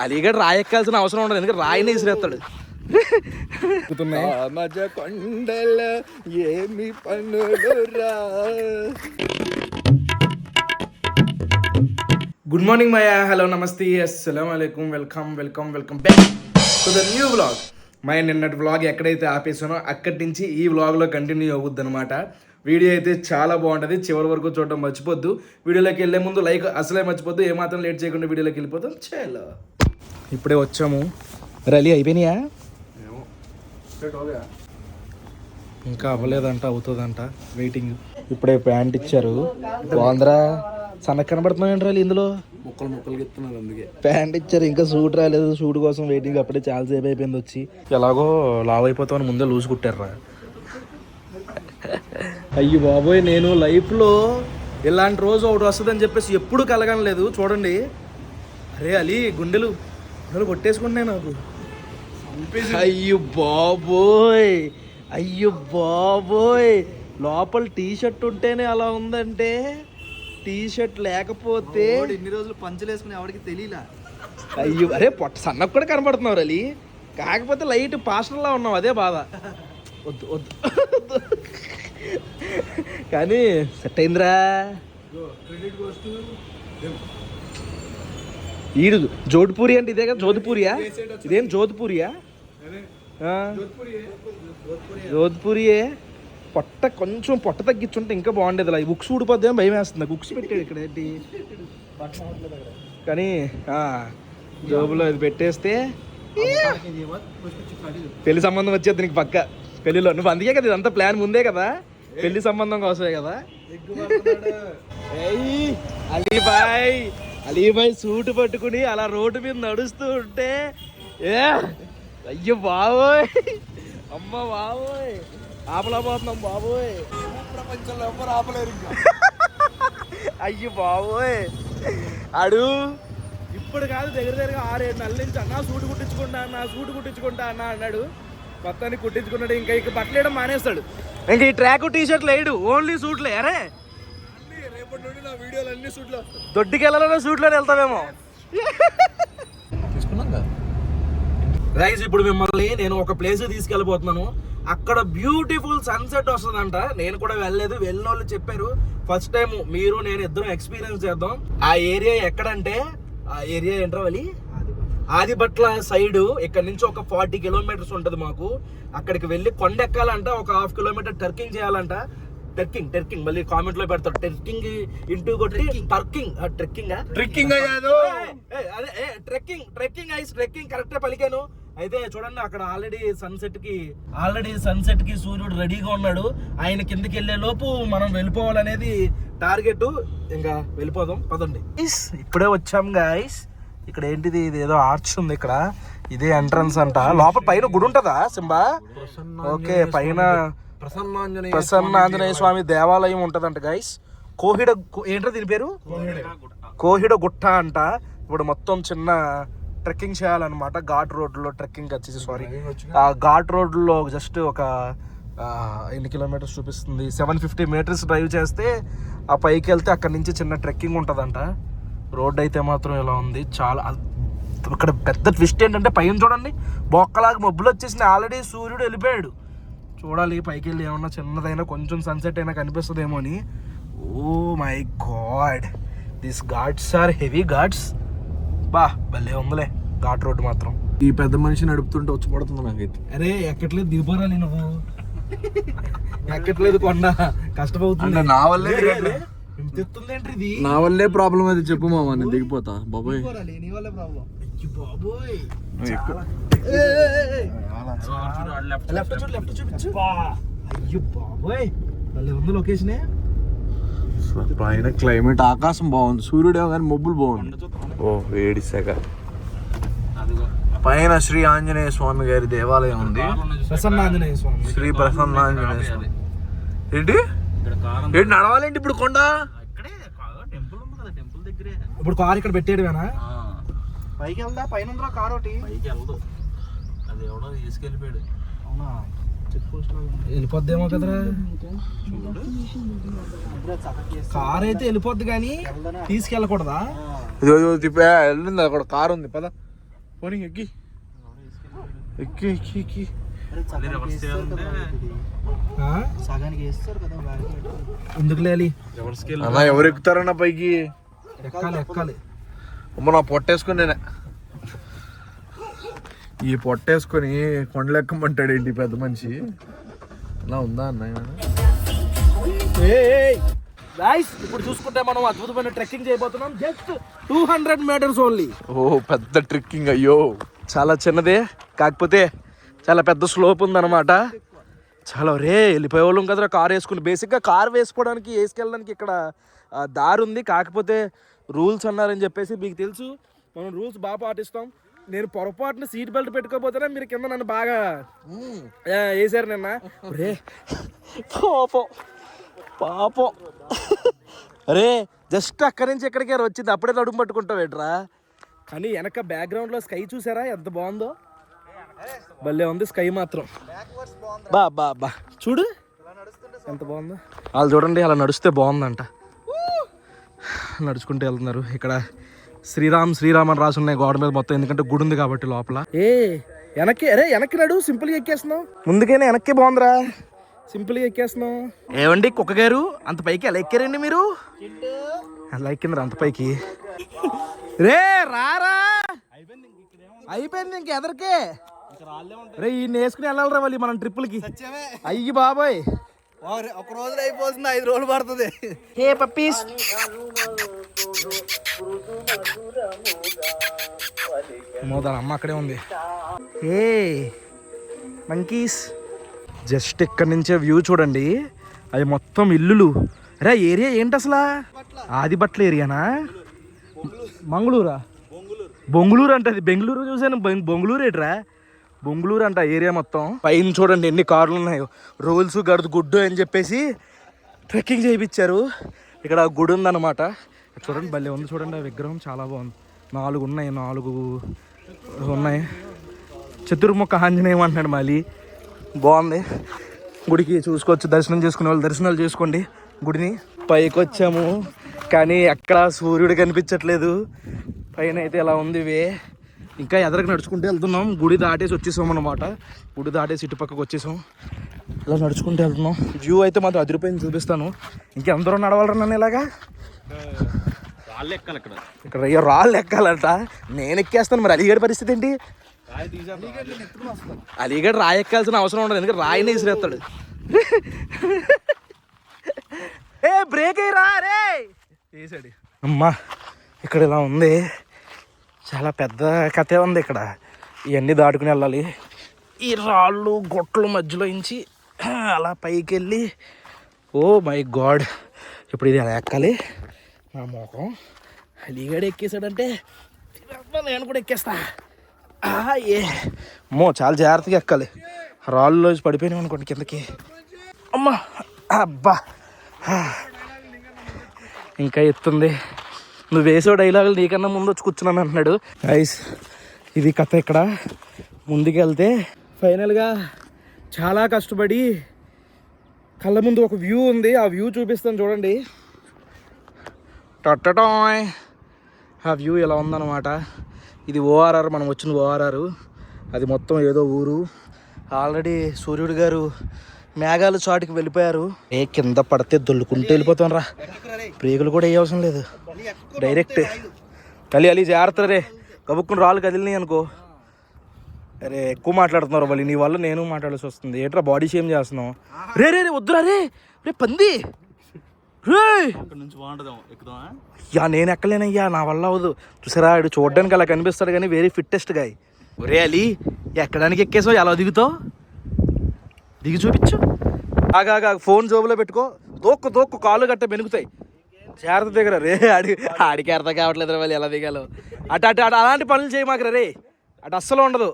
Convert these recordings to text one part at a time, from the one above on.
అలీగడ్ రాయెక్కాల్సిన అవసరం ఉండదు ఎందుకంటే రాయిని విసిరేస్తాడు. మజ కొండల ఏమి పనులురా? గుడ్ మార్నింగ్ మయా హలో నమస్తే అస్సలం అయికం welcome welcome welcome back to the new vlog my నిన్నటి వ్లాగ్ ఎక్కడైతే ఆపేసానో అక్కడి నుంచి ఈ వ్లాగ్లో కంటిన్యూ అవుద్ది అనమాట వీడియో అయితే చాలా బాగుంటుంది. చివరి వరకు చూడడం మర్చిపోద్దు. వీడియోలోకి వెళ్ళే ముందు లైక్ అసలే మర్చిపోద్దు. ఏమాత్రం లేట్ చేయకుండా వీడియోలోకి వెళ్ళిపోతాం. చాలా. ఇప్పుడే వచ్చాము. రలీ అయిపోయినాయా? ఇంకా అవ్వలేదంట అవుతుందంట వెయిటింగ్ ఇప్పుడే ప్యాంట్ ఇచ్చారు. బాగుందిరా. సన్నగా కనబడుతున్నాయండి రాలి ఇందులో. ముక్కలు ముక్కలు ఎత్తున్నారు అందుకే. ప్యాంట్ ఇచ్చారు ఇంకా సూట్ రాలేదు. సూట్ కోసం వెయిటింగ్ అప్పుడే చాలా సేపు అయిపోయింది వచ్చి. ఎలాగో లావ్ అయిపోతామని ముందే లూజ్ కుట్టారా అయ్యి బాబోయ్ నేను లైఫ్లో ఇలాంటి రోజు ఒకటి వస్తుందని చెప్పేసి ఎప్పుడు కలగనలేదు. చూడండి. అరే అలీ గుండెలు. గుండెలు కొట్టేసుకుంటున్నాయి నాకు. అయ్యో బాబోయ్. అయ్యో బాబోయ్. లోపల టీ షర్ట్ ఉంటేనే అలా ఉందంటే? టీ షర్ట్ లేకపోతే ఇన్ని రోజులు పంచులు వేసుకుని ఎవరికి తెలియలా? అయ్యో అరే పొట్ట సన్నకు కూడా కనబడుతున్నావు అలీ కాకపోతే లైట్ పాస్టర్లా ఉన్నావు అదే బాధ. వద్దు వద్దు. కానీ సెట్ అయిందిరా. ఈడు జోధ్పూరి అంటే ఇదే కదా జోధ్పూరియా? ఇదేం జోధ్పూరియా? జోధ్పూరియే? పొట్ట కొంచెం పొట్ట తగ్గించుంటే ఇంకా బాగుండేది ఇలా ఉక్స్ ఊడిపోద్ది ఏమో భయం వేస్తుంది. ఉక్స్ పెట్టాడు ఇక్కడ ఏంటి? కానీ జోబులో ఇది పెట్టేస్తే పెళ్ళి సంబంధం వచ్చేది నీకు పక్క. పెళ్ళిలో. నువ్వు అందుకే కదా ఇదంతా ప్లాన్ ముందే కదా. పెళ్ళి సంబంధం కోసమే కదా. ఏయ్, అలీబాయ్. అలీబాయ్ సూట్ పట్టుకుని అలా రోడ్డు మీద నడుస్తూ ఉంటే ఏ? అయ్యో బాబోయ్! అమ్మ బాబోయ్! ఆపలేకపోతున్నాం బాబోయ్! ప్రపంచంలో ఎవరు ఆపలేరు ఇంకా? అయ్యో బాబోయ్! అడు! ఇప్పుడు కాదు దగ్గర దగ్గర ఆరేడు నెలల నుంచి అన్న సూటు కుట్టించుకుంటా అన్న సూటు కుట్టించుకుంటా అన్న అన్నాడు. మొత్తాన్ని కుట్టించుకున్నాడు ఇంకా ఇక బట్టలు వేయడం మానేస్తాడు. ఇంకా ఈ ట్రాక్ టీ షర్ట్లు వేయడు ఓన్లీ సూట్లే అరే! దొడ్డికి వెళ్ళాలన్నా సూట్లోనే వెళ్తామేమో తీసుకున్నాం కదా రైస్ ఇప్పుడు మిమ్మల్ని నేను ఒక ప్లేస్ తీసుకెళ్ళిపోతున్నాను అక్కడ బ్యూటిఫుల్ సన్సెట్ వస్తుందంట. నేను కూడా వెళ్ళలేదు. వెళ్ళిన వాళ్ళు చెప్పారు ఫస్ట్ టైం మీరు నేను ఇద్దరం ఎక్స్పీరియన్స్ చేద్దాం. ఆ ఏరియా ఎక్కడంటే ఆ ఏరియా ఏంట్రా వలి? ఆదిబట్ల సైడ్ ఇక్కడ నుంచి ఒక ఫార్టీ కిలోమీటర్స్ ఉంటది మాకు. అక్కడికి వెళ్ళి కొండ ఎక్కాలంట ఒక హాఫ్ కిలోమీటర్ టర్కింగ్ చేయాలంట. టెర్కింగ్ టెర్కింగ్ మళ్ళీ కామెంట్లో పెడతారు టెర్కింగ్ ఇంటూ కొట్టి టర్కింగ్ ట్రెక్కింగ్ ట్రెక్కింగ్ అయ్యాదు అదే ట్రెక్కింగ్ ట్రెక్కింగ్ ఐస్ ట్రెక్కింగ్ కరెక్టే పలికాను. అయితే చూడండి అక్కడ ఆల్రెడీ సన్సెట్కి ఆల్రెడీ సన్సెట్కి సూర్యుడు రెడీగా ఉన్నాడు. ఆయన కిందకి వెళ్ళే లోపు మనం వెళ్ళిపోవాలనేది టార్గెట్ ఇంకా వెళ్ళిపోదాం. పదండి. ఇప్పుడే వచ్చాం గాయస్ ఇక్కడ ఏంటిది? ఇది ఏదో ఆర్చ్ ఉంది ఇక్కడ. ఇదే ఎంట్రన్స్ అంట. లోపల పైన గుడి ఉంటదా సింబా? ఓకే పైన ప్రసన్నాంజనేయ ప్రసన్న ఆంజనేయ స్వామి దేవాలయం ఉంటదంట గైస్ కోహిడ ఏంటో దీని పేరు? కోహిడ గుట్ట అంట. ఇప్పుడు మొత్తం చిన్న ట్రెక్కింగ్ చేయాలన్నమాట. ఘాట్ రోడ్లో ట్రెక్కింగ్ వచ్చేసి సారీ ఆ ఘాట్ రోడ్లో జస్ట్ ఒక ఎన్ని కిలోమీటర్స్ చూపిస్తుంది? సెవెన్ ఫిఫ్టీ మీటర్స్ డ్రైవ్ చేస్తే ఆ పైకి వెళ్తే అక్కడ నుంచి చిన్న ట్రెక్కింగ్ ఉంటుందంట. రోడ్ అయితే మాత్రం ఇలా ఉంది. చాలా ఇక్కడ పెద్ద ట్విస్ట్ ఏంటంటే పైన చూడండి బొక్కలాగా మబ్బులు వచ్చేసిన ఆల్రెడీ సూర్యుడు వెళ్ళిపోయాడు. చూడాలి పైకి వెళ్ళి ఏమన్నా చిన్నదైనా కొంచెం సన్సెట్ అయినా కనిపిస్తుందేమో అని ఓ my god. This ghats are heavy ghats. బా భలే ఉందిలే ఘాట్ రోడ్ మాత్రం. ఈ పెద్ద మనిషి నడుపుతుంటే వచ్చి పడుతుంది నాకైతే. అరే ఎక్కట్లేదు దిగిపోరాలి నువ్వు. ఎక్కట్లేదు కొండ. కష్టమవుతుంది. అంటే నా వల్లే ఇది? నా వల్లే ప్రాబ్లం అది చెప్పు మామ నేను దిగిపోతా. బాబాయ్. బాబోయ్. లెఫ్ట్ చూడు లెఫ్ట్ చూపించు. అయ్యో బాబోయ్! భలే ఉంది లొకేషనే పైన క్లైమేట్ ఆకాశం బాగుంది. సూర్యుడేమో కానీ మబ్బులు బాగుంది. ఓ వేడి సెగ. పైన శ్రీ ఆంజనేయ స్వామి గారి దేవాలయం ఉంది. స్వామి. శ్రీ ప్రసన్న ఆంజనేయ స్వామి. ఏంటి? ఏంటి నడవాలేంటి ఇప్పుడు కొండ? ఇప్పుడు కార్ ఇక్కడ పెట్టేయడమేనా? పైకి వెళ్దా పైన కార్ ఒకటి. పైకి వెళ్ళదు అది ఎవడో తీసుకెళ్ళిపోయాడు. వెళ్ళిపోద్దేమో కదరా. కార్ అయితే వెళ్ళిపోద్ది కానీ తీసుకెళ్ళకూడదా? తిప్పా. వెళ్ళింది అక్కడ కారు ఉంది. పద. పోనీ ఎక్కి. ఎక్కి ఎక్కి ఎక్కి. సగానికి వేస్తారు కదా ఎందుకు ఎవరు ఎక్కుతారన్న పైకి? ఎక్కాలి ఎక్కాలి. అమ్మ నా పొట్టేసుకుని నేనే. ఈ పొట్టేసుకొని కొండలెక్కమంటాడు ఏంటి పెద్ద మనిషి? అలా ఉందా అన్న ఏమైనా? గాయ్స్ ఇప్పుడు చూసుకుంటే మనం అద్భుతమైన ట్రెక్కింగ్ చేయబోతున్నాం. Just two hundred metres only ఓ పెద్ద ట్రిక్కింగ్ అయ్యో. చాలా చిన్నదే కాకపోతే చాలా పెద్ద స్లోప్ ఉందన్నమాట. చాలా రే వెళ్ళిపోయే వాళ్ళం కదరా కార్ వేసుకుని. బేసిక్గా కార్ వేసుకోవడానికి వేసుకెళ్ళడానికి ఇక్కడ దారి ఉంది. కాకపోతే రూల్స్ అన్నారని చెప్పేసి మీకు తెలుసు. మనం రూల్స్ బాగా పాటిస్తాం. నేను పొరపాటున సీట్ బెల్ట్ పెట్టుకోపోతేనే మీరు కింద నన్ను బాగా వేసారు నిన్న. రే పాపం. పాపం. అరే జస్ట్ అక్కడి నుంచి ఎక్కడికి వచ్చింది? అప్పుడే నడుము పట్టుకుంటావు ఏంట్రా? కానీ వెనక బ్యాక్గ్రౌండ్లో స్కై చూసారా? ఎంత బాగుందో? భలే ఉంది స్కై మాత్రం. బా బా బా. చూడు. ఎంత బాగుందో. వాళ్ళు చూడండి అలా నడిస్తే బాగుందంట. నడుచుకుంటూ వెళ్తున్నారు. ఇక్కడ శ్రీరామ్ శ్రీరామ్ అని రాసి ఉన్నాయి గోడ మీద మొత్తం ఎందుకంటే గుడి ఉంది కాబట్టి లోపల. ఏ వెనక్కి అరే వెనక్కి నడు సింపుల్గా ఎక్కేస్తున్నావు. ముందుకైనా వెనక్కి బాగుందిరా. సింపుల్గా ఎక్కేస్తున్నావు. ఏమండి కుక్క గారు అంత పైకి ఎలా ఎక్కారండి మీరు? అలా ఎక్కిందిరా అంత పైకి? రే రారా. అయిపోయింది ఇంక ఎదరికే. రే ఈ వేసుకుని వెళ్ళాలిరా మళ్ళీ మనం ట్రిప్పులకి. అయ్యి బాబాయ్. ఒక రోజులో అయిపోతుంది ఐదు రోజులు పడుతుంది. హే పప్పీస్. మోదాల అమ్మ అక్కడే ఉంది. ఏ మంకీస్. జస్ట్ ఇక్కడ నుంచే వ్యూ చూడండి. అది మొత్తం ఇల్లులు. రే ఏరియా ఏంటి అసలు? ఆదిబట్ల ఏరియానా? మంగళూరా? బొంగుళూరు అంట అది బెంగళూరు చూసాను బెం- బొంగుళూరు ఏట్రా? బొంగుళూరు అంట ఏరియా మొత్తం. పైన చూడండి ఎన్ని కార్లు ఉన్నాయో. రూల్స్ గడుదు గుడ్డు అని చెప్పేసి ట్రెక్కింగ్ చేయించారు. ఇక్కడ గుడి ఉందన్నమాట. చూడండి భలే ఉంది చూడండి ఆ విగ్రహం చాలా బాగుంది. నాలుగు ఉన్నాయి నాలుగు ఉన్నాయి. చతుర్ముఖ ఆంజనేయం అంటున్నాడు మళ్ళీ బాగుంది. గుడికి చూసుకోవచ్చు దర్శనం చేసుకునే వాళ్ళు దర్శనాలు చేసుకోండి గుడిని. పైకి వచ్చాము కానీ ఎక్కడ సూర్యుడు కనిపించట్లేదు. పైన అయితే ఇలా ఉంది వే? ఇంకా ఎదరకు నడుచుకుంటూ వెళ్తున్నాం. గుడి దాటేసి వచ్చేసాం అన్నమాట. గుడి దాటేసి ఇటు పక్కకు వచ్చేసాం. ఇలా నడుచుకుంటూ వెళ్తున్నాం. వ్యూ అయితే మాత్రం అదిరిపోయింది చూపిస్తాను. ఇంకెందరూ నడవాలరా ఇక్కడ అయ్యో రాళ్ళు ఎక్కాలంట నేను ఎక్కేస్తాను మరి అలీగడ్ పరిస్థితి ఏంటి? అలీగడ్ రాయి ఎక్కాల్సిన అవసరం ఉండదు ఎందుకంటే రాయిని విసిరేస్తాడు. ఏ బ్రేక్ అయ్యిరా రే! వేసాడు అమ్మా ఇక్కడ ఇలా ఉంది. చాలా పెద్ద కథే ఉంది ఇక్కడ. ఇవన్నీ దాటుకుని వెళ్ళాలి. ఈ రాళ్ళు గొట్టల మధ్యలో ఇంచి అలా పైకి వెళ్ళి ఓ మై గాడ్ ఇప్పుడు ఇది ఎలా ఎక్కాలి? నా మొఖం అలీగడ ఎక్కేసాడంటే నేను కూడా ఎక్కేస్తా. ఆ, ఏ. అమ్మో చాలా జాగ్రత్తగా ఎక్కాలి. రాళ్ళలో పడిపోయినాం అనుకోండి కిందకి. అమ్మా అబ్బా. ఇంకా ఎత్తుంది. నువ్వు వేసే డైలాగులు నీకన్నా ముందు వచ్చి కూర్చున్నాను అంటున్నాడు ఐస్ ఇది కథ ఇక్కడ. ముందుకెళ్తే ఫైనల్గా చాలా కష్టపడి కళ్ళ ముందు ఒక వ్యూ ఉంది. ఆ వ్యూ చూపిస్తాను చూడండి. టట్టటాయ్. ఆ వ్యూ ఇలా ఉందన్నమాట. ఇది ఓఆర్ఆర్ మనం వచ్చిన ఓఆర్ఆర్ అది మొత్తం ఏదో ఊరు. ఆల్రెడీ సూర్యుడు గారు మేఘాలు చాటుకి వెళ్ళిపోయారు. ఏ కింద పడితే దొల్లుకుంటూ వెళ్ళిపోతాం రా. బ్రేకులు కూడా ఏ అవసరం లేదు. డైరెక్ట్ కలి అలి జాగ్రత్త రే. కబుక్కుని రాళ్ళు కదిలినాయి అనుకో. అరే ఎక్కువ మాట్లాడుతున్నారు వాళ్ళు నీ వల్ల నేను మాట్లాడాల్సి వస్తుంది. ఏంట్రా బాడీ షేమ్ చేస్తున్నావు? రే రే రే వద్దురా రే. రే పంది రే నుంచి బాగుంటుందేమో ఎక్కుదామా యా నేను ఎక్కలేనయ్యా నా వల్ల అవ్వదు. చూసారా ఇడు చూడడానికి అలా కనిపిస్తాడు కానీ వెరీ ఫిట్టెస్ట్ గాయ్ ఒరే అలీ ఎక్కడానికి ఎక్కేసావు? ఎలా దిగుతావు? దిగి చూపించు. ఆగా ఫోన్ జోబులో పెట్టుకో. దోక్కు దోక్కు కాళ్ళు గట్ట మెనుగుతాయి జాగ్రత్త దగ్గర రే ఆడి ఆడికి అర్థం కావట్లేదు వాళ్ళు ఎలా దిగాలో. అటు అటు అటు అలాంటి పనులు చేయమాకరా రే. అటు అస్సలు ఉండదు.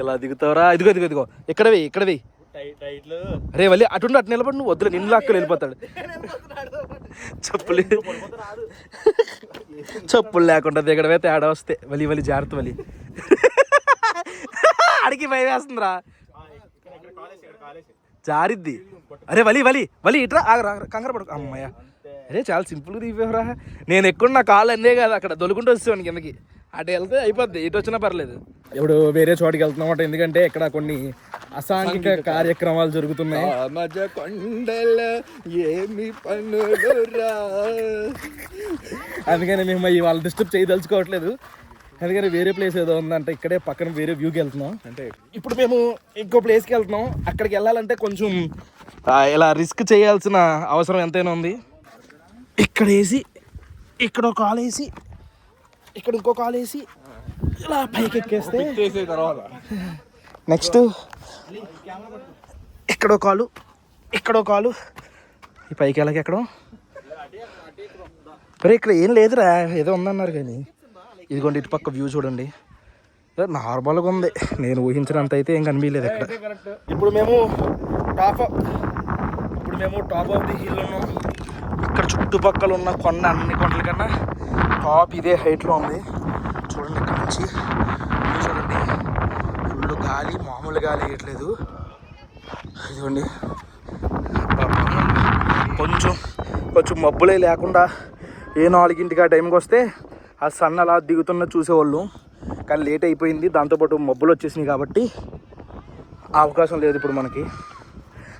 ఇలా దిగుతావురా? ఇదిగో ఇదిగో ఇదిగో. ఇక్కడవి ఇక్కడవి రే వల్లి అటుండి అటు నిలబడి నువ్వు వద్దులే నిన్ను లాక్కలు వెళ్ళిపోతాడు. చెప్పులు. చెప్పులు లేకుండా దిగడమే తేడా వస్తే. వలి వలి జాగ్రత్త వలి అడిగి భయం వేస్తుందిరా జారిద్ది అరే వలి వలి వలి ఇట్రా ఆగరా ఆగరా, కంగారు పడుకో. అమ్మయ్య. అరే చాలా సింపుల్గా దిగిపోయారా నేను ఎక్కువ నా కాళ్ళు అన్నే కాదు అక్కడ దొలుకుంటూ వచ్చేవాడిని కిందకి. అటు వెళ్తే అయిపోద్ది ఇటు వచ్చినా పర్లేదు. ఇప్పుడు వేరే చోటికి వెళ్తున్నాం ఎందుకంటే ఇక్కడ కొన్ని అసాంఘిక కార్యక్రమాలు జరుగుతున్నాయి. కొండల ఏమి అందుకని మేము ఈ వాళ్ళు డిస్టర్బ్ చేయదలుచుకోవట్లేదు. అందుకని వేరే ప్లేస్ ఏదో ఉందంటే ఇక్కడే పక్కన వేరే వ్యూకి వెళ్తున్నాం. అంటే ఇప్పుడు మేము ఇంకో ప్లేస్కి వెళ్తున్నాం. అక్కడికి వెళ్ళాలంటే కొంచెం ఇలా రిస్క్ చేయాల్సిన అవసరం ఎంతైనా ఉంది. ఇక్కడ వేసి ఇక్కడ ఒక కాలు వేసి ఇక్కడ ఇంకో కాలు వేసి ఇలా పైకి ఎక్కేస్తే తర్వాత. నెక్స్ట్ ఇక్కడో కాలు ఇక్కడో కాలు ఈ పైకి వెళ్ళకి ఎక్కడం? మరి ఇక్కడ ఏం లేదురా ఏదో ఉందన్నారు కానీ. ఇదిగోండి ఇటు పక్క వ్యూ చూడండి. నార్మల్గా ఉంది. నేను ఊహించినంత అయితే ఏం కనిపించలేదు ఇక్కడ. ఇప్పుడు మేము టాప్ ఇప్పుడు మేము టాప్ ఆఫ్ ది హిల్ ఉన్నాం. ఇక్కడ చుట్టుపక్కల ఉన్న కొండ అన్ని కొండల కన్నా టాప్ ఇదే హైట్లో ఉంది. చూడండి ఇక్కడ నుంచి. చూడండి. ఫుల్ గాలి మామూలు గాలి వేయట్లేదు. ఇదిగోండి. కొంచెం కొంచెం మబ్బులే లేకుండా ఏ నాలుగింటికి ఆ టైంకి వస్తే ఆ సన్ అలా దిగుతున్న చూసేవాళ్ళు కానీ లేట్ అయిపోయింది దాంతోపాటు మబ్బులు వచ్చేసినాయి కాబట్టి ఆ అవకాశం లేదు ఇప్పుడు మనకి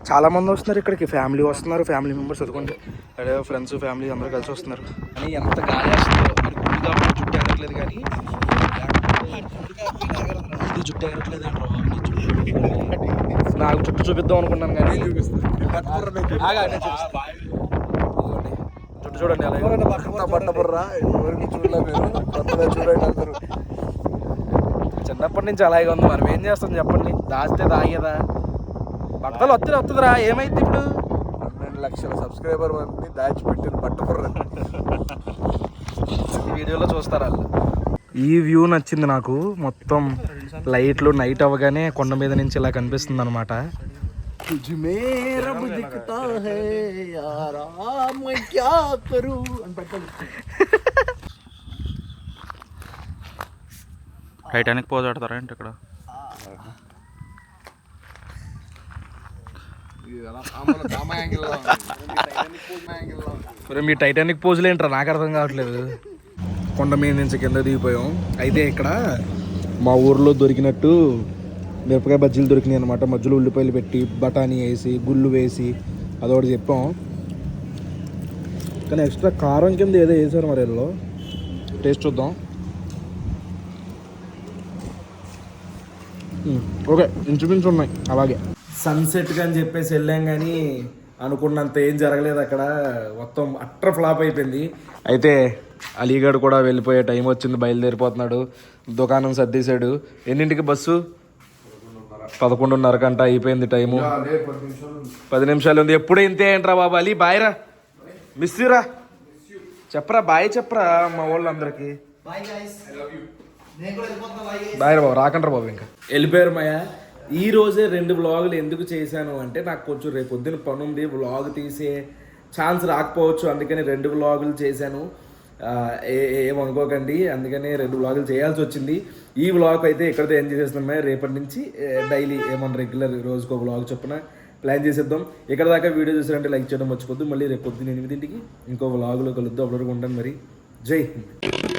చాలామంది వస్తున్నారు ఇక్కడికి ఫ్యామిలీ వస్తున్నారు ఫ్యామిలీ మెంబర్స్ చదువుకుంటే అదే ఫ్రెండ్స్ ఫ్యామిలీ అందరూ కలిసి వస్తున్నారు కానీ ఎంత గాలి వస్తుందో కాబట్టి జుట్టు ఎగరట్లేదు కానీ ఇది జుట్టు ఎగరట్లేదు. నాకు జుట్టు చూపిద్దాం అనుకున్నాను కానీ ఆగా, నేను చూపిస్తా. ఇదిగోండి. చూడండి అలా కొత్త బట్టబుర్రా ఎవరికి చూడలే మీరు కొత్తగా చూడండి అందరూ. చిన్నప్పటి నుంచి అలాగే ఉంది. మనం ఏం చేస్తాం చెప్పండి? దాస్తే దాగేదా బట్టలు వస్తుంది వస్తుందిరా ఏమైంది ఇప్పుడు? పన్నెండు లక్షల సబ్స్క్రైబర్ మంది దాచిపెట్టిన బట్టబుర్ర ఈ వీడియోలో చూస్తారు? వాళ్ళు ఈ వ్యూ నచ్చింది నాకు. మొత్తం లైట్లు నైట్ అవ్వగానే కొండ మీద నుంచి ఇలా కనిపిస్తుంది అనమాట తుజ్మే రబ్ దిక్తా హై యారా मैं क्या करूं అని పెట్టాలి టైటానిక్ పోజ్ ఆడతారా ఏంటి ఇక్కడ ఇది అలా కామల కామ యాంగిల్ లో టైటానిక్ పూల్ యాంగిల్ లో మరి మీ టైటానిక్ పోజులు ఏంట్రా నాకు అర్థం కావట్లేదు కొండ మీద నుంచి కింద దిగిపోయాం అయితే ఇక్కడ మా ఊర్లో దొరికినట్టు మిరపకాయ బజ్జీలు దొరికినాయి అనమాట మధ్యలో ఉల్లిపాయలు పెట్టి బఠానీ వేసి గుళ్ళు వేసి అదొకటి చెప్పాం. కానీ ఎక్స్ట్రా కారం కింద ఏదో వేసారు మరి వీళ్ళు టేస్ట్ చూద్దాం. ఓకే ఇంచుమించు ఉన్నాయి అలాగే. సన్సెట్ అని చెప్పేసి వెళ్ళాం కానీ అనుకున్నంత ఏం జరగలేదు అక్కడ. మొత్తం అట్ర ఫ్లాప్ అయిపోయింది. అయితే అలీగఢ్ కూడా వెళ్ళిపోయే టైం వచ్చింది బయలుదేరిపోతున్నాడు దుకాణం సర్దేశాడు. ఎన్నింటికి బస్సు? పదకొండున్నర గంట అయిపోయింది టైము. పది నిమిషాలు ఉంది. ఎప్పుడు ఇంతే ఏంట్రా బాబు అలీ? బాయ్ రా. మిస్సీరా చెప్పరా బాయ్ చెప్పరా మా వాళ్ళందరికీ. బాయ్ రా బాబు రాకండ్రా బాబు ఇంకా. వెళ్ళిపోయారు మాయా. ఈ రోజే రెండు వ్లాగులు ఎందుకు చేశాను అంటే నాకు కొంచెం రేపు పొద్దున పని ఉంది వ్లాగ్ తీసే ఛాన్స్ రాకపోవచ్చు. అందుకని రెండు వ్లాగులు చేశాను. ఏమనుకోకండి అందుకనే రెండు వ్లాగులు చేయాల్సి వచ్చింది. ఈ వ్లాగ్ అయితే ఇక్కడితో ఏం చేసేస్తున్నాం రేపటి నుంచి డైలీ ఏమన్నా రెగ్యులర్ రోజుకో వ్లాగ్ చొప్పున ప్లాన్ చేసేద్దాం. ఇక్కడ దాకా వీడియో చూసారంటే లైక్ చేయడం మర్చిపోద్దు మళ్ళీ రేపు పొద్దున్న ఎనిమిదింటికి ఇంకో వ్లాగులో కలుద్దాం. అప్పటివరకు ఉంటాను మరి. జై హింద్.